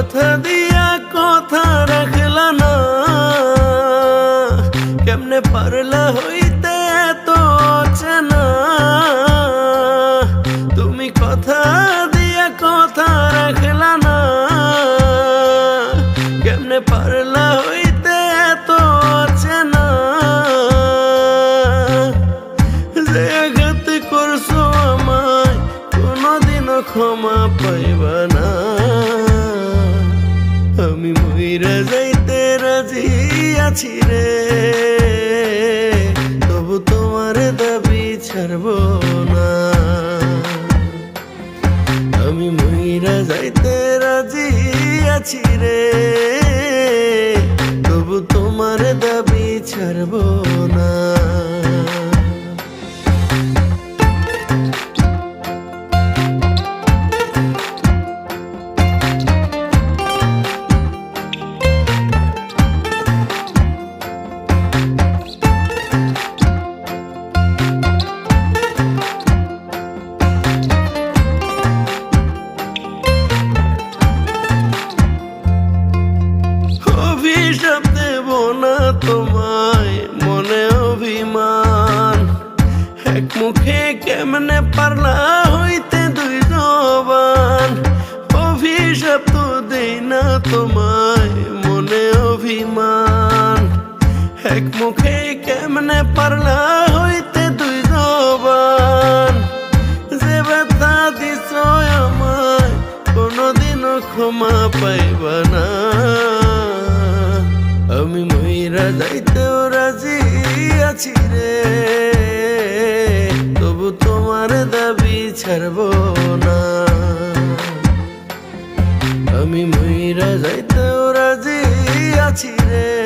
কথা দিয়া কথা রাখলা না। কেমনে পারলা হইতে এত চেনা তুমি কথা দিয়া কথা রাখলা না। কেমনে পারলা হইতে এত চেনা যে আঘাত করছ আমায়, কোনোদিনও ক্ষমা পাইবা না। আমি মইরা যাইতে রাজি আছি রে। মুখে কেমনে পারলা হইতে দুই জবান? অভিশাপ তো দেই না তোমায়, মনে অভিমান। এক মুখে কেমনে পারলা হইতে দুই জবান? যে ব্যথা দিছ আমায়, কোনোদিনও ক্ষমা পাইবা না। আমি মহিরা যাইতেও রাজি আছি রে। তোমার দাবি ছাড়ব না। আমি মহিরা যাইতেও রাজি আছি রে।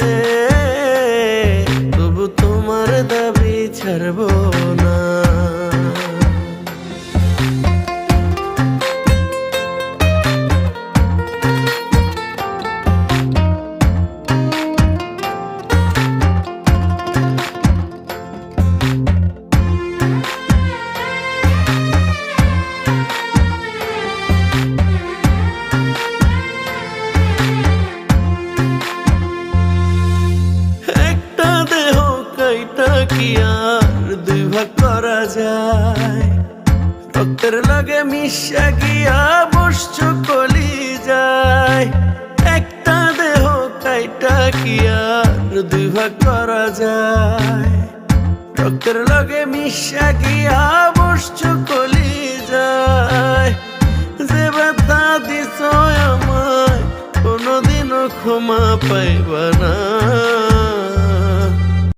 কি আর দুই ভাগ করা যায়? রক্তের লাগে মিশা গিয়া বসছ, কলি যায়। একটা দেহ কাইটা কি আর দুই ভাগ করা যায়? রক্তের লাগে মিশা গিয়া বসছ, কলি যায়। যে ব্যথা দিছ আমায়, কোনোদিনও ক্ষমা পাইবা না।